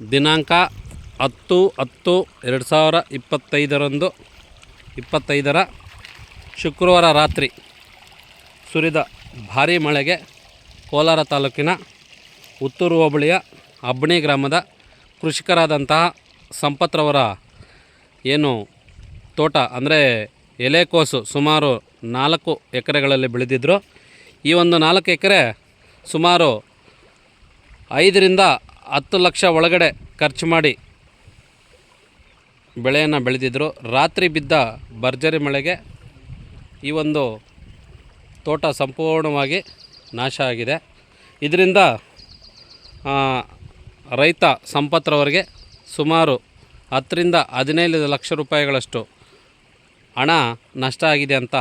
ದಿನಾಂಕ ಹತ್ತು ಹತ್ತು ಎರಡು ಸಾವಿರ ಇಪ್ಪತ್ತೈದರಂದು ಇಪ್ಪತ್ತೈದರ ಶುಕ್ರವಾರ ರಾತ್ರಿ ಸುರಿದ ಭಾರೀ ಮಳೆಗೆ ಕೋಲಾರ ತಾಲೂಕಿನ ಉತ್ತೂರು ಹೋಬಳಿಯ ಅಬ್ಬಣಿ ಗ್ರಾಮದ ಕೃಷಿಕರಾದಂತಹ ಸಂಪತ್ರವರ ಏನು ತೋಟ, ಅಂದರೆ ಎಲೆಕೋಸು ಸುಮಾರು ನಾಲ್ಕು ಎಕರೆಗಳಲ್ಲಿ ಬೆಳೆದಿದ್ದರು ಈ ಒಂದು ನಾಲ್ಕು ಎಕರೆ ಸುಮಾರು ಐದರಿಂದ ಹತ್ತು ಲಕ್ಷ ಒಳಗಡೆ ಖರ್ಚು ಮಾಡಿ ಬೆಳೆಯನ್ನು ಬೆಳೆದಿದ್ದರು ರಾತ್ರಿ ಬಿದ್ದ ಭರ್ಜರಿ ಮಳೆಗೆ ಈ ಒಂದು ತೋಟ ಸಂಪೂರ್ಣವಾಗಿ ನಾಶ ಆಗಿದೆ. ಇದರಿಂದ ರೈತ ಸಂಪತ್ರವರಿಗೆ ಸುಮಾರು ಹತ್ತರಿಂದ ಹದಿನೈದು ಲಕ್ಷ ರೂಪಾಯಿಗಳಷ್ಟು ಹಣ ನಷ್ಟ ಆಗಿದೆ ಅಂತ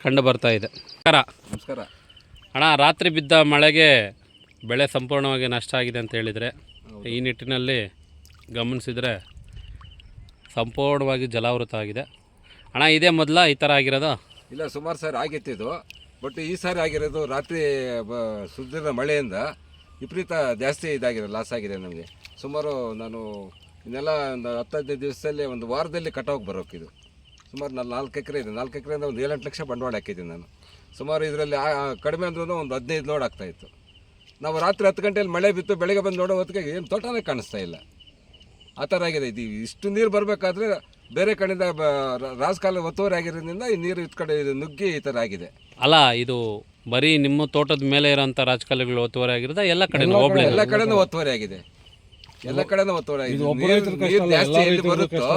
ಕಂಡು ಬರ್ತಾ ಇದೆ. ನಮಸ್ಕಾರ. ನಮಸ್ಕಾರ. ಹಣ ರಾತ್ರಿ ಬಿದ್ದ ಮಳೆಗೆ ಬೆಳೆ ಸಂಪೂರ್ಣವಾಗಿ ನಷ್ಟ ಆಗಿದೆ ಅಂತ ಹೇಳಿದರೆ ಈ ನಿಟ್ಟಿನಲ್ಲಿ ಗಮನಿಸಿದರೆ ಸಂಪೂರ್ಣವಾಗಿ ಜಲಾವೃತ ಆಗಿದೆ. ಹಣ ಇದೇ ಮೊದಲ ಈ ಥರ ಆಗಿರೋದು? ಇಲ್ಲ ಸುಮಾರು ಸಾರಿ ಆಗಿತ್ತಿದ್ದು ಇದು ಬಟ್ ಈ ಸಾರಿ ಆಗಿರೋದು ರಾತ್ರಿ ಸುದ್ದಿನ ಮಳೆಯಿಂದ ವಿಪರೀತ ಜಾಸ್ತಿ ಇದಾಗಿದೆ ಲಾಸ್ ಆಗಿದೆ ನಮಗೆ. ಸುಮಾರು ನಾನು ಇನ್ನೆಲ್ಲ ಒಂದು ಹತ್ತೈದು ದಿವಸದಲ್ಲಿ ಒಂದು ವಾರದಲ್ಲಿ ಕಟಾವು ಬರೋಕ್ಕಿದು ಸುಮಾರು ನಾನು ನಾಲ್ಕು ಎಕರೆ ಇದೆ. ನಾಲ್ಕು ಎಕರೆಯಿಂದ ಒಂದು ಏಳೆಂಟು ಲಕ್ಷ ಬಂಡವಾಳ ಹಾಕಿದ್ದೀನಿ ನಾನು. ಸುಮಾರು ಇದರಲ್ಲಿ ಕಡಿಮೆ ಅಂದ್ರೂ ಒಂದು ಹದಿನೈದು ಲೋಡ್ ಆಗ್ತಾಯಿತ್ತು ನಾವು ರಾತ್ರಿ ಹತ್ತು ಗಂಟೆಯಲ್ಲಿ ಮಳೆ ಬಿತ್ತು ಬೆಳಗ್ಗೆ ಬಂದು ನೋಡೋ ಹೊತ್ತಿಗೆ ಏನು ತೋಟನೇ ಕಾಣಿಸ್ತಾ ಇಲ್ಲ. ಆ ಥರ ಆಗಿದೆ. ಇದು ಇಷ್ಟು ನೀರು ಬರಬೇಕಾದ್ರೆ ಬೇರೆ ಕಡೆಯಿಂದ ರಾಜಕಾಲ ಒತ್ತುವರಿ ಆಗಿರೋದ್ರಿಂದ ಈ ನೀರು ಇತ್ಕಡೆ ಇದು ನುಗ್ಗಿ ಈ ಥರ ಆಗಿದೆ. ಅಲ್ಲ ಇದು ಬರೀ ನಿಮ್ಮ ತೋಟದ ಮೇಲೆ ಇರೋಂಥ ರಾಜಕಾಲಗಳು ಒತ್ತುವರಿ ಆಗಿರೋದ? ಎಲ್ಲ ಕಡೆ ಎಲ್ಲ ಕಡೆನೂ ಒತ್ತುವರಿ ಆಗಿದೆ. ಎಲ್ಲ ಕಡೆನೂ ಒತ್ತುವರಿ ಆಗಿದೆ. ನೀರು ಜಾಸ್ತಿ ಎಲ್ಲಿ ಬರುತ್ತೋ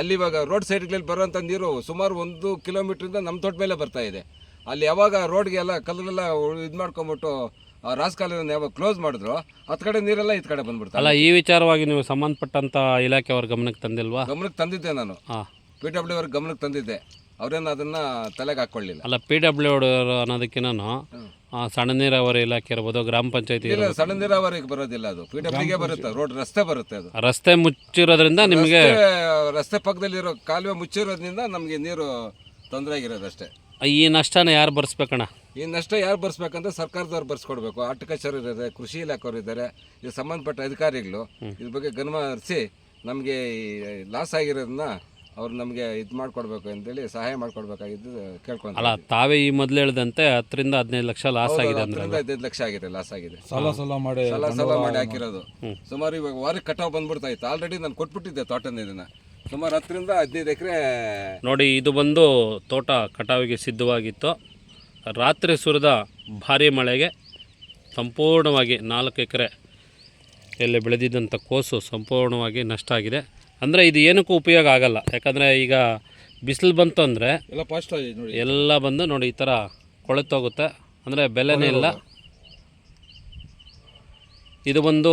ಅಲ್ಲಿ ಇವಾಗ ರೋಡ್ ಸೈಡ್ಗಳಲ್ಲಿ ಬರುವಂಥ ನೀರು ಸುಮಾರು ಒಂದು ಕಿಲೋಮೀಟ್ರಿಂದ ನಮ್ಮ ತೋಟ ಮೇಲೆ ಬರ್ತಾ ಇದೆ. ಅಲ್ಲಿ ಯಾವಾಗ ರೋಡ್ಗೆ ಎಲ್ಲ ಕಲ್ಲುಗಳೆಲ್ಲ ಇದು ಮಾಡ್ಕೊಂಬಿಟ್ಟು ಆ ರಾಜಕಾಲುವೆನ ಯಾವಾಗ ಕ್ಲೋಸ್ ಮಾಡಿದ್ರು ಹತ್ತು ಕಡೆ ನೀರೆಲ್ಲ ಇತ್ ಕಡೆ ಬಂದ್ಬಿಡ್ತಾರೆ ಅಲ್ಲ ಈ ವಿಚಾರವಾಗಿ ನೀವು ಸಂಬಂಧಪಟ್ಟಂಥ ಇಲಾಖೆಯವ್ರ ಗಮನಕ್ಕೆ ತಂದಿಲ್ವಾ? ಗಮನಕ್ಕೆ ತಂದಿದ್ದೆ ನಾನು. ಹಾಂ. ಪಿ ಡಬ್ಲ್ಯೂ ಅವ್ರಿಗೆ ಗಮನಕ್ಕೆ ತಂದಿದ್ದೆ. ಅವರೇನು ಅದನ್ನ ತಲೆಗೆ ಹಾಕೊಳ್ಳಿಲ್ಲ ಅಲ್ಲ ಪಿ ಡಬ್ಲ್ಯೂ ಅನ್ನೋದಕ್ಕಿಂತ ಸಣ್ಣ ನೀರಾವರಿ ಇಲಾಖೆ ಇರ್ಬೋದು ಗ್ರಾಮ ಪಂಚಾಯತಿ ಇಲ್ಲ ಸಣ್ಣ ನೀರಾವರಿಗೆ ಬರೋದಿಲ್ಲ ಅದು. ಪಿ ಡಬ್ಲ್ಯೂಗೆ ಬರುತ್ತೆ ರೋಡ್ ರಸ್ತೆ ಬರುತ್ತೆ ಅದು. ರಸ್ತೆ ಮುಚ್ಚಿರೋದ್ರಿಂದ ನಿಮಗೆ ರಸ್ತೆ- ರಸ್ತೆ ಪಕ್ಕದಲ್ಲಿರೋ ಕಾಲುವೆ ಮುಚ್ಚಿರೋದ್ರಿಂದ ನಮಗೆ ನೀರು ತೊಂದರೆ ಆಗಿರೋದು ಅಷ್ಟೇ ಈ ನಷ್ಟನ ಯಾರು ಭರಿಸ್ಬೇಕಣ್ಣ ಈ ನಷ್ಟ ಯಾರು ಬರ್ಸ್ಬೇಕಂದ್ರೆ ಸರ್ಕಾರದವ್ರು ಬರ್ಸ್ಕೊಡ್ಬೇಕು. ಆರ್ಟಿಕಲ್ಚರ್ ಇದ್ದಾರೆ ಕೃಷಿ ಇಲಾಖೆಯವರು ಇದ್ದಾರೆ. ಇದು ಸಂಬಂಧಪಟ್ಟ ಅಧಿಕಾರಿಗಳು ಇದ್ರ ಬಗ್ಗೆ ಗಮನ ಹರಿಸಿ ನಮಗೆ ಲಾಸ್ ಆಗಿರೋದನ್ನ ಅವ್ರು ನಮಗೆ ಇದು ಮಾಡಿಕೊಡ್ಬೇಕು ಅಂತೇಳಿ ಸಹಾಯ ಮಾಡಿಕೊಡ್ಬೇಕಾಗಿದ್ದು ಕೇಳ್ಕೊಂಡು ಅಲ್ಲ ತಾವೇ ಈ ಮೊದಲು ಹೇಳಿದಂತೆ ಹತ್ತರಿಂದ ಹದಿನೈದು ಲಕ್ಷ ಲಾಸ್ ಆಗಿದೆ ಅಂದ್ರೆ ಹತ್ತರಿಂದ ಹದಿನೈದು ಲಕ್ಷ ಆಗಿದೆ ಲಾಸ್ ಆಗಿದೆ. ಸಾಲ ಸಾಲ ಮಾಡಿ ಸಾಲ ಸಾಲ ಮಾಡಿ ಹಾಕಿರೋದು. ಸುಮಾರು ಇವಾಗ ವಾರಕ್ಕೆ ಕಟಾವ್ ಬಂದ್ಬಿಡ್ತಾ ಇತ್ತು. ಆಲ್ರೆಡಿ ನಾನು ಕೊಟ್ಬಿಟ್ಟಿದ್ದೆ ತೋಟನ ಇದನ್ನ ಸುಮಾರು ಹತ್ತರಿಂದ ಹದಿನೈದು ಎಕರೆ ನೋಡಿ ಇದು ಬಂದು ತೋಟ ಕಟಾವಿಗೆ ಸಿದ್ಧವಾಗಿತ್ತು. ರಾತ್ರಿ ಸುರಿದ ಭಾರೀ ಮಳೆಗೆ ಸಂಪೂರ್ಣವಾಗಿ ನಾಲ್ಕು ಎಕರೆ ಎಲ್ಲಿ ಬೆಳೆದಿದ್ದಂಥ ಕೋಸು ಸಂಪೂರ್ಣವಾಗಿ ನಷ್ಟ ಆಗಿದೆ. ಅಂದರೆ ಇದು ಏನಕ್ಕೂ ಉಪಯೋಗ ಆಗಲ್ಲ. ಯಾಕಂದರೆ ಈಗ ಬಿಸಿಲು ಬಂತು ಅಂದರೆ ಎಲ್ಲ ಫಾಸ್ಟ್ ಆಗಿದೆ ನೋಡಿ. ಎಲ್ಲ ಬಂದು ನೋಡಿ ಈ ಥರ ಕೊಳೆತೋಗುತ್ತೆ. ಅಂದರೆ ಬೆಲೆನೇ ಇಲ್ಲ. ಇದು ಬಂದು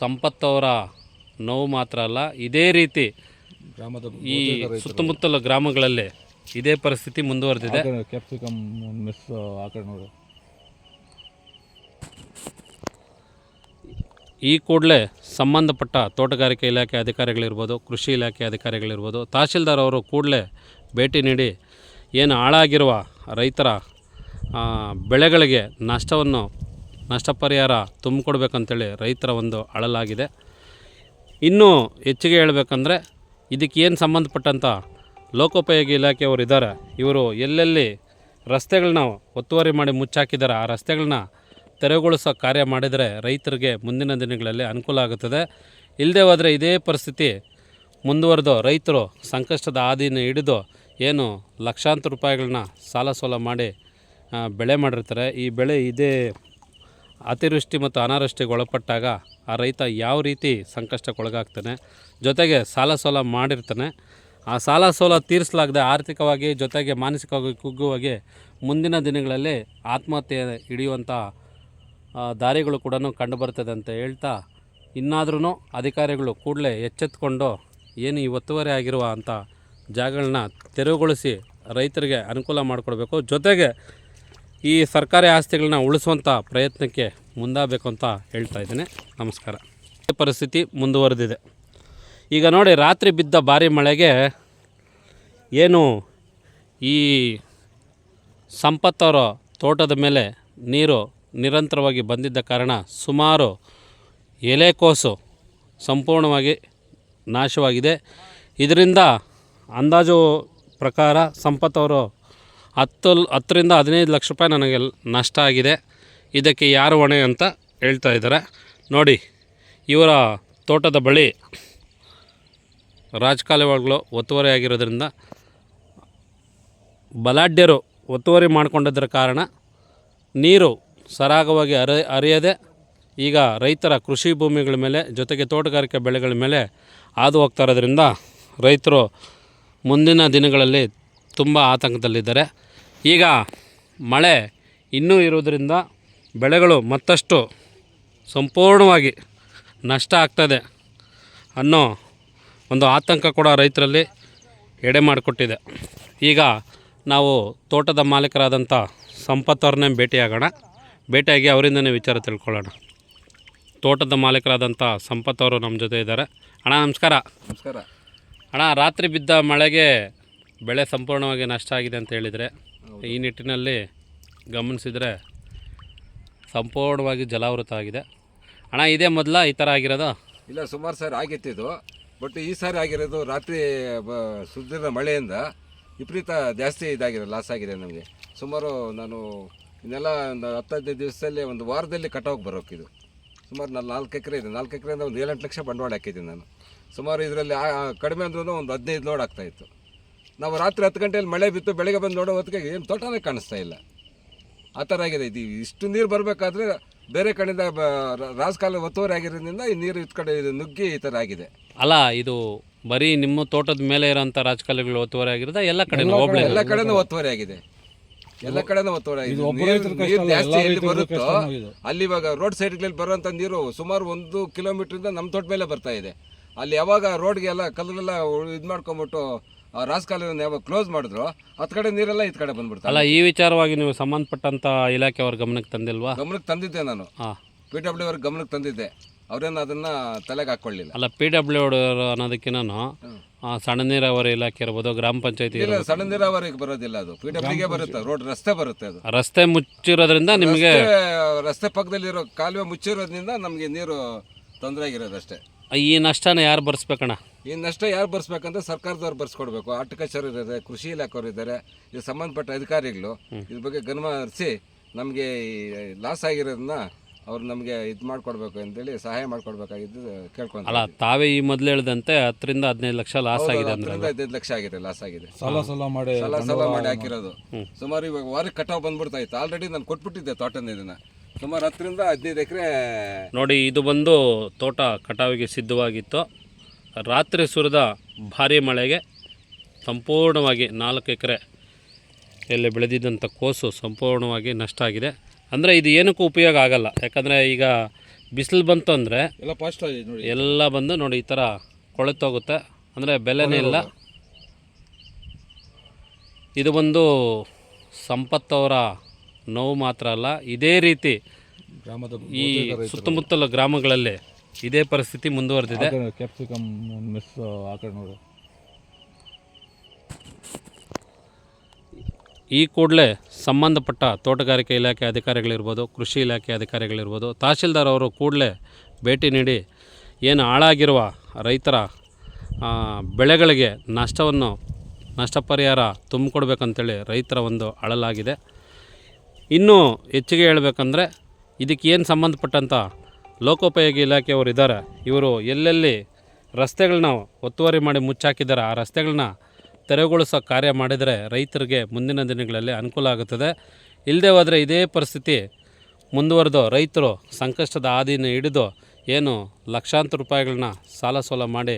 ಸಂಪತ್ತವರ ನೋವು ಮಾತ್ರ ಅಲ್ಲ ಇದೇ ರೀತಿ ಗ್ರಾಮದ ಈ ಸುತ್ತಮುತ್ತಲ ಗ್ರಾಮಗಳಲ್ಲಿ ಇದೇ ಪರಿಸ್ಥಿತಿ ಮುಂದುವರೆದಿದೆ. ಕ್ಯಾಪ್ಸಿಕಮ್ ಮಿಸ್ ಆ ಕಡೆ ನೋಡು. ಈ ಕೂಡಲೇ ಸಂಬಂಧಪಟ್ಟ ತೋಟಗಾರಿಕೆ ಇಲಾಖೆ ಅಧಿಕಾರಿಗಳಿರ್ಬೋದು ಕೃಷಿ ಇಲಾಖೆ ಅಧಿಕಾರಿಗಳಿರ್ಬೋದು ತಹಶೀಲ್ದಾರ್ ಅವರು ಕೂಡಲೇ ಭೇಟಿ ನೀಡಿ ಏನು ಹಾಳಾಗಿರುವ ರೈತರ ಬೆಳೆಗಳಿಗೆ ನಷ್ಟವನ್ನು ನಷ್ಟ ಪರಿಹಾರ ತುಂಬಿಕೊಡ್ಬೇಕಂತೇಳಿ ರೈತರ ಒಂದು ಅಳಲಾಗಿದೆ. ಇನ್ನೂ ಹೆಚ್ಚಿಗೆ ಹೇಳಬೇಕಂದ್ರೆ ಏನು ಸಂಬಂಧಪಟ್ಟಂಥ ಲೋಕೋಪಯೋಗಿ ಇಲಾಖೆಯವರು ಇದ್ದಾರೆ ಇವರು ಎಲ್ಲೆಲ್ಲಿ ರಸ್ತೆಗಳನ್ನ ಒತ್ತುವರಿ ಮಾಡಿ ಮುಚ್ಚಾಕಿದ್ದಾರೆ ಆ ರಸ್ತೆಗಳನ್ನ ತೆರವುಗೊಳಿಸೋ ಕಾರ್ಯ ಮಾಡಿದರೆ ರೈತರಿಗೆ ಮುಂದಿನ ದಿನಗಳಲ್ಲಿ ಅನುಕೂಲ ಆಗುತ್ತದೆ. ಇಲ್ಲದೆ ಹೋದರೆ ಇದೇ ಪರಿಸ್ಥಿತಿ ಮುಂದುವರೆದು, ರೈತರು ಸಂಕಷ್ಟದ ಹಾದಿನ ಹಿಡಿದು ಏನು ಲಕ್ಷಾಂತರ ರೂಪಾಯಿಗಳನ್ನ ಸಾಲ ಸೋಲ ಮಾಡಿ ಬೆಳೆ ಮಾಡಿರ್ತಾರೆ. ಈ ಬೆಳೆ ಇದೇ ಅತಿವೃಷ್ಟಿ ಮತ್ತು ಅನಾವೃಷ್ಟಿಗೆ ಒಳಪಟ್ಟಾಗ ಆ ರೈತ ಯಾವ ರೀತಿ ಸಂಕಷ್ಟಕ್ಕೊಳಗಾಗ್ತಾನೆ, ಜೊತೆಗೆ ಸಾಲ ಸೋಲ ಮಾಡಿರ್ತಾನೆ. ಆ ಸಾಲ ಸೋಲ ತೀರಿಸಲಾಗದೆ ಆರ್ಥಿಕವಾಗಿ ಜೊತೆಗೆ ಮಾನಸಿಕವಾಗಿ ಕುಗ್ಗುವಾಗಿ ಮುಂದಿನ ದಿನಗಳಲ್ಲಿ ಆತ್ಮಹತ್ಯೆ ಹಿಡಿಯುವಂಥ ದಾರಿಗಳು ಕೂಡ ಕಂಡುಬರ್ತದೆ ಅಂತ ಹೇಳ್ತಾ ಇನ್ನಾದ್ರೂ ಅಧಿಕಾರಿಗಳು ಕೂಡಲೇ ಎಚ್ಚೆತ್ಕೊಂಡು ಏನು ಒತ್ತುವರಿ ಆಗಿರುವ ಅಂಥ ಜಾಗಗಳನ್ನ ತೆರವುಗೊಳಿಸಿ ರೈತರಿಗೆ ಅನುಕೂಲ ಮಾಡಿಕೊಡ್ಬೇಕು. ಜೊತೆಗೆ ಈ ಸರ್ಕಾರಿ ಆಸ್ತಿಗಳನ್ನ ಉಳಿಸುವಂಥ ಪ್ರಯತ್ನಕ್ಕೆ ಮುಂದಾಗಬೇಕು ಅಂತ ಹೇಳ್ತಾ ಇದ್ದೀನಿ. ನಮಸ್ಕಾರ. ಪರಿಸ್ಥಿತಿ ಮುಂದುವರೆದಿದೆ. ಈಗ ನೋಡಿ, ರಾತ್ರಿ ಬಿದ್ದ ಭಾರಿ ಮಳೆಗೆ ಏನು ಈ ಸಂಪತ್ತವರ ತೋಟದ ಮೇಲೆ ನೀರು ನಿರಂತರವಾಗಿ ಬಂದಿದ್ದ ಕಾರಣ ಸುಮಾರು ಎಲೆಕೋಸು ಸಂಪೂರ್ಣವಾಗಿ ನಾಶವಾಗಿದೆ. ಇದರಿಂದ ಅಂದಾಜು ಪ್ರಕಾರ ಸಂಪತ್ ಅವರು ಹತ್ತು ಹತ್ತರಿಂದ ಹದಿನೈದು ಲಕ್ಷ ರೂಪಾಯಿ ನನಗೆ ನಷ್ಟ ಆಗಿದೆ. ಇದಕ್ಕೆ ಯಾರು ಹೊಣೆ ಅಂತ ಹೇಳ್ತಾ ಇದ್ದಾರೆ. ನೋಡಿ, ಇವರ ತೋಟದ ಬಳಿ ರಾಜಕಾಲುವೆಗಳು ಒತ್ತುವರಿ ಆಗಿರೋದ್ರಿಂದ ಬಲಾಢ್ಯರು ಒತ್ತುವರಿ ಮಾಡಿಕೊಂಡಿದ್ದರ ಕಾರಣ ನೀರು ಸರಾಗವಾಗಿ ಹರ ಹರಿಯದೆ ಈಗ ರೈತರ ಕೃಷಿ ಭೂಮಿಗಳ ಮೇಲೆ ಜೊತೆಗೆ ತೋಟಗಾರಿಕೆ ಬೆಳೆಗಳ ಮೇಲೆ ಹಾದು ಹೋಗ್ತಾ ಇರೋದ್ರಿಂದ ರೈತರು ಮುಂದಿನ ದಿನಗಳಲ್ಲಿ ತುಂಬ ಆತಂಕದಲ್ಲಿದ್ದಾರೆ. ಈಗ ಮಳೆ ಇನ್ನೂ ಇರುವುದರಿಂದ ಬೆಳೆಗಳು ಮತ್ತಷ್ಟು ಸಂಪೂರ್ಣವಾಗಿ ನಷ್ಟ ಆಗ್ತದೆ ಅನ್ನೋ ಒಂದು ಆತಂಕ ಕೂಡ ರೈತರಲ್ಲಿ ಎಡೆ ಮಾಡಿಕೊಟ್ಟಿದೆ. ಈಗ ನಾವು ತೋಟದ ಮಾಲೀಕರಾದಂಥ ಸಂಪತ್ ಅವ್ರನ್ನೇ ಭೇಟಿಯಾಗೋಣ. ಭೇಟಿಯಾಗಿ ಅವರಿಂದನೇ ವಿಚಾರ ತಿಳ್ಕೊಳ್ಳೋಣ. ತೋಟದ ಮಾಲೀಕರಾದಂಥ ಸಂಪತ್ ಅವರು ನಮ್ಮ ಜೊತೆ ಇದ್ದಾರೆ. ಅಣ್ಣ ನಮಸ್ಕಾರ. ನಮಸ್ಕಾರ. ಅಣ್ಣ ರಾತ್ರಿ ಬಿದ್ದ ಮಳೆಗೆ ಬೆಳೆ ಸಂಪೂರ್ಣವಾಗಿ ನಷ್ಟ ಆಗಿದೆ ಅಂತ ಹೇಳಿದರೆ ಈ ನಿಟ್ಟಿನಲ್ಲಿ ಗಮನಿಸಿದರೆ ಸಂಪೂರ್ಣವಾಗಿ ಜಲಾವೃತ ಆಗಿದೆ. ಅಣ್ಣ ಇದೇ ಮೊದಲ ಈ ಥರ ಆಗಿರೋದು? ಇಲ್ಲ ಸುಮಾರು ಸಾರಿ ಆಗಿತ್ತಿದ್ದು ಬಟ್ ಈ ಸಾರಿ ಆಗಿರೋದು ರಾತ್ರಿ ಸುದ್ದಿನ ಮಳೆಯಿಂದ ವಿಪರೀತ ಜಾಸ್ತಿ ಇದಾಗಿದೆ ಲಾಸ್ ಆಗಿದೆ ನಮಗೆ. ಸುಮಾರು ನಾನು ಇನ್ನೆಲ್ಲ ಒಂದು ಹತ್ತು ಹದಿನೈದು ದಿವಸದಲ್ಲಿ ಒಂದು ವಾರದಲ್ಲಿ ಕಟಾವಿಗೆ ಬರೋಕ್ಕಿದು ಸುಮಾರು ನಾನು ನಾಲ್ಕು ಎಕರೆ ಇದೆ. ನಾಲ್ಕು ಎಕರೆಯಿಂದ ಒಂದು ಏಳೆಂಟು ಲಕ್ಷ ಬಂಡವಾಳ ಹಾಕಿದ್ದೀನಿ ನಾನು. ಸುಮಾರು ಇದರಲ್ಲಿ ಕಡಿಮೆ ಅಂದ್ರೂ ಒಂದು ಹದಿನೈದು ಲೋಡ್ ಆಗ್ತಾಯಿತ್ತು ನಾವು ರಾತ್ರಿ ಹತ್ತು ಗಂಟೆಯಲ್ಲಿ ಮಳೆ ಬಿತ್ತು ಬೆಳಗ್ಗೆ ಬಂದು ನೋಡೋ ಹೊತ್ತಿಗೆ ಏನು ತೋಟನೇ ಕಾಣಿಸ್ತಾ ಇಲ್ಲ. ಆ ಥರ ಆಗಿದೆ. ಇದು ಇಷ್ಟು ನೀರು ಬರಬೇಕಾದ್ರೆ ಬೇರೆ ಕಡೆಯಿಂದ ರಾಜಕಾಲ ಒತ್ತುವರಿ ಆಗಿರೋದ್ರಿಂದ ಈ ನೀರು ಇತ್ಕಡೆ ಇದು ನುಗ್ಗಿ ಈ ಥರ ಆಗಿದೆ. ಅಲ್ಲ ಇದು ಬರೀ ನಿಮ್ಮ ತೋಟದ ಮೇಲೆ ಇರೋಂಥ ರಾಜಕಾಲಗಳು ಒತ್ತುವರಿ ಆಗಿರೋದ? ಎಲ್ಲ ಕಡೆ ಎಲ್ಲ ಕಡೆನೂ ಒತ್ತುವರಿ ಆಗಿದೆ. ಎಲ್ಲ ಕಡೆನೂ ಒತ್ತುವರಿ ಆಗಿದೆ. ನೀರು ಜಾಸ್ತಿ ಎಲ್ಲಿ ಬರುತ್ತೋ ಅಲ್ಲಿ ಇವಾಗ ರೋಡ್ ಸೈಡ್ಗಳಲ್ಲಿ ಬರುವಂಥ ನೀರು ಸುಮಾರು ಒಂದು ಕಿಲೋಮೀಟ್ರಿಂದ ನಮ್ಮ ತೋಟ ಮೇಲೆ ಬರ್ತಾ ಇದೆ. ಅಲ್ಲಿ ಯಾವಾಗ ರೋಡ್ಗೆ ಎಲ್ಲ ಇದ್ ಇದು ಮಾಡ್ಕೊಂಬಿಟ್ಟು ಆ ರಾಜಕಾಲುವೆನ ಯಾವಾಗ ಕ್ಲೋಸ್ ಮಾಡಿದ್ರು ಹತ್ತು ಕಡೆ ನೀರೆಲ್ಲ ಇತ್ ಕಡೆ ಬಂದ್ಬಿಡ್ತಾರೆ ಅಲ್ಲ ಈ ವಿಚಾರವಾಗಿ ನೀವು ಸಂಬಂಧಪಟ್ಟಂತ ಇಲಾಖೆಯವ್ರ ಗಮನಕ್ಕೆ ತಂದಿಲ್ವಾ? ಗಮನಕ್ಕೆ ತಂದಿದ್ದೆ ನಾನು. ಹಾಂ ಪಿ ಡಬ್ಲ್ಯೂ ಅವ್ರಿಗೆ ಗಮನಕ್ಕೆ ತಂದಿದ್ದೆ. ಅವ್ರೇನು ಅದನ್ನ ತಲೆಗೆ ಹಾಕೊಳ್ಳಿಲ್ಲ ಅಲ್ಲ ಪಿ ಡಬ್ಲ್ಯೂ ಅನ್ನೋದಕ್ಕಿಂತ ಸಣ್ಣ ನೀರಾವರಿ ಇಲಾಖೆ ಇರ್ಬೋದು ಗ್ರಾಮ ಪಂಚಾಯತಿ ಇಲ್ಲ ಸಣ್ಣ ನೀರಾವರಿಗೆ ಬರೋದಿಲ್ಲ ಅದು. ಪಿ ಡಬ್ಲ್ಯೂಗೆ ಬರುತ್ತೆ ರೋಡ್ ರಸ್ತೆ ಬರುತ್ತೆ ಅದು. ರಸ್ತೆ ಮುಚ್ಚಿರೋದ್ರಿಂದ ನಿಮಗೆ ರಸ್ತೆ- ರಸ್ತೆ ಪಕ್ಕದಲ್ಲಿರೋ ಕಾಲುವೆ ಮುಚ್ಚಿರೋದ್ರಿಂದ ನಮಗೆ ನೀರು ತೊಂದರೆ ಆಗಿರೋದು ಅಷ್ಟೇ. ಈ ನಷ್ಟನ ಯಾರು ಭರಿಸ್ಬೇಕಣ್ಣ ಈ ನಷ್ಟ ಯಾರು ಬರ್ಸ್ಬೇಕಂದ್ರೆ ಸರ್ಕಾರದವ್ರು ಬರ್ಸ್ಕೊಡ್ಬೇಕು. ಆರ್ಟಿಕಲ್ಚರ್ ಇದ್ದಾರೆ ಕೃಷಿ ಇಲಾಖೆಯವರು ಇದ್ದಾರೆ. ಇದು ಸಂಬಂಧಪಟ್ಟ ಅಧಿಕಾರಿಗಳು ಇದ್ರ ಬಗ್ಗೆ ಗಮನ ಹರಿಸಿ ನಮಗೆ ಲಾಸ್ ಆಗಿರೋದನ್ನ ಅವ್ರು ನಮಗೆ ಇದು ಮಾಡಿಕೊಡ್ಬೇಕು ಅಂತೇಳಿ ಸಹಾಯ ಮಾಡಿಕೊಡ್ಬೇಕಾಗಿದ್ದು ಕೇಳ್ಕೊಂಡು ಅಲ್ಲ ತಾವೇ ಈ ಮೊದಲು ಹೇಳ್ದಂತೆ ಹತ್ತರಿಂದ ಹದಿನೈದು ಲಕ್ಷ ಲಾಸ್ ಆಗಿದೆ ಅಂದ್ರೆ ಹತ್ತರಿಂದ ಹದಿನೈದು ಲಕ್ಷ ಆಗಿದೆ ಲಾಸ್ ಆಗಿದೆ. ಸಾಲ ಸಾಲ ಮಾಡಿ ಸಾಲ ಸಾಲ ಮಾಡಿ ಹಾಕಿರೋದು. ಸುಮಾರು ಇವಾಗ ವಾರಕ್ಕೆ ಕಟಾವ್ ಬಂದ್ಬಿಡ್ತಾ ಇತ್ತು. ಆಲ್ರೆಡಿ ನಾನು ಕೊಟ್ಬಿಟ್ಟಿದ್ದೆ ತೋಟನ ಇದನ್ನ ಸುಮಾರು ಹತ್ತರಿಂದ ಹದಿನೈದು ಎಕರೆ ನೋಡಿ ಇದು ಬಂದು ತೋಟ ಕಟಾವಿಗೆ ಸಿದ್ಧವಾಗಿತ್ತು. ರಾತ್ರಿ ಸುರಿದ ಭಾರಿ ಮಳೆಗೆ ಸಂಪೂರ್ಣವಾಗಿ ನಾಲ್ಕು ಎಕರೆ ಎಲ್ಲಿ ಬೆಳೆದಿದ್ದಂಥ ಕೋಸು ಸಂಪೂರ್ಣವಾಗಿ ನಷ್ಟ ಆಗಿದೆ. ಅಂದರೆ ಇದು ಏನಕ್ಕೂ ಉಪಯೋಗ ಆಗಲ್ಲ. ಯಾಕಂದರೆ ಈಗ ಬಿಸಿಲು ಬಂತು ಅಂದರೆ ಎಲ್ಲ ಫಾಸ್ಟ್ ಆಗಿದೆ ನೋಡಿ. ಎಲ್ಲ ಬಂದು ನೋಡಿ ಈ ಥರ ಕೊಳೆತೋಗುತ್ತೆ ಅಂದರೆ ಬೆಲೆನೇ ಇಲ್ಲ. ಇದು ಬಂದು ಸಂಪತ್ತವರ ನೋವು ಮಾತ್ರ ಅಲ್ಲ ಇದೇ ರೀತಿ ಗ್ರಾಮದ ಈ ಸುತ್ತಮುತ್ತಲ ಗ್ರಾಮಗಳಲ್ಲಿ ಇದೇ ಪರಿಸ್ಥಿತಿ ಮುಂದುವರೆದಿದೆ. ಕ್ಯಾಪ್ಸಿಕಮ್ ಒಂದು ಮಿಸ್ ಆ ಕಡೆ ನೋಡು. ಈ ಕೂಡಲೇ ಸಂಬಂಧಪಟ್ಟ ತೋಟಗಾರಿಕೆ ಇಲಾಖೆ ಅಧಿಕಾರಿಗಳಿರ್ಬೋದು ಕೃಷಿ ಇಲಾಖೆ ಅಧಿಕಾರಿಗಳಿರ್ಬೋದು ತಹಶೀಲ್ದಾರ್ ಅವರು ಕೂಡಲೇ ಭೇಟಿ ನೀಡಿ ಏನು ಹಾಳಾಗಿರುವ ರೈತರ ಬೆಳೆಗಳಿಗೆ ನಷ್ಟವನ್ನು ನಷ್ಟ ಪರಿಹಾರ ತುಂಬಿಕೊಡ್ಬೇಕಂತೇಳಿ ರೈತರ ಒಂದು ಅಳಲಾಗಿದೆ. ಇನ್ನೂ ಹೆಚ್ಚಿಗೆ ಹೇಳಬೇಕಂದ್ರೆ ಏನು ಸಂಬಂಧಪಟ್ಟಂಥ ಲೋಕೋಪಯೋಗಿ ಇಲಾಖೆಯವರು ಇದ್ದಾರೆ ಇವರು ಎಲ್ಲೆಲ್ಲಿ ರಸ್ತೆಗಳನ್ನ ಒತ್ತುವರಿ ಮಾಡಿ ಮುಚ್ಚಾಕಿದ್ದಾರೆ, ಆ ರಸ್ತೆಗಳನ್ನ ತೆರವುಗೊಳಿಸೋ ಕಾರ್ಯ ಮಾಡಿದರೆ ರೈತರಿಗೆ ಮುಂದಿನ ದಿನಗಳಲ್ಲಿ ಅನುಕೂಲ ಆಗುತ್ತದೆ. ಇಲ್ಲದೆ ಹೋದರೆ ಇದೇ ಪರಿಸ್ಥಿತಿ ಮುಂದುವರೆದು, ರೈತರು ಸಂಕಷ್ಟದ ಹಾದಿನ ಹಿಡಿದು ಏನು ಲಕ್ಷಾಂತರ ರೂಪಾಯಿಗಳನ್ನ ಸಾಲ ಸೋಲ ಮಾಡಿ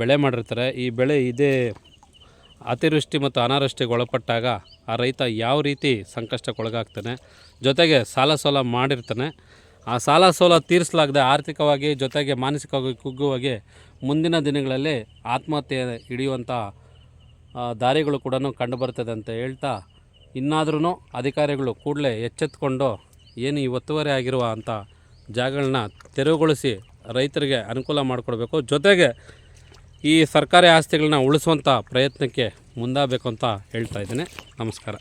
ಬೆಳೆ ಮಾಡಿರ್ತಾರೆ. ಈ ಬೆಳೆ ಇದೇ ಅತಿವೃಷ್ಟಿ ಮತ್ತು ಅನಾವೃಷ್ಟಿಗೆ ಒಳಪಟ್ಟಾಗ ಆ ರೈತ ಯಾವ ರೀತಿ ಸಂಕಷ್ಟಕ್ಕೊಳಗಾಗ್ತಾನೆ, ಜೊತೆಗೆ ಸಾಲ ಸೋಲ ಮಾಡಿರ್ತಾನೆ. ಆ ಸಾಲ ಸೋಲ ತೀರಿಸಲಾಗದೆ ಆರ್ಥಿಕವಾಗಿ, ಜೊತೆಗೆ ಮಾನಸಿಕವಾಗಿ ಕುಗ್ಗುವಾಗಿ ಮುಂದಿನ ದಿನಗಳಲ್ಲಿ ಆತ್ಮಹತ್ಯೆ ಹಿಡಿಯುವಂಥ ದಾರಿಗಳು ಕೂಡ ಕಂಡುಬರ್ತದೆ ಅಂತ ಹೇಳ್ತಾ ಇನ್ನಾದ್ರೂ ಅಧಿಕಾರಿಗಳು ಕೂಡಲೇ ಎಚ್ಚೆತ್ಕೊಂಡು ಏನು ಒತ್ತುವರಿ ಆಗಿರುವ ಅಂಥ ಜಾಗಗಳನ್ನ ತೆರವುಗೊಳಿಸಿ ರೈತರಿಗೆ ಅನುಕೂಲ ಮಾಡಿಕೊಡ್ಬೇಕು. ಜೊತೆಗೆ ಈ ಸರ್ಕಾರಿ ಆಸ್ತಿಗಳನ್ನ ಉಳಿಸುವಂಥ ಪ್ರಯತ್ನಕ್ಕೆ ಮುಂದಾಗಬೇಕು ಅಂತ ಹೇಳ್ತಾ ಇದ್ದೀನಿ. ನಮಸ್ಕಾರ.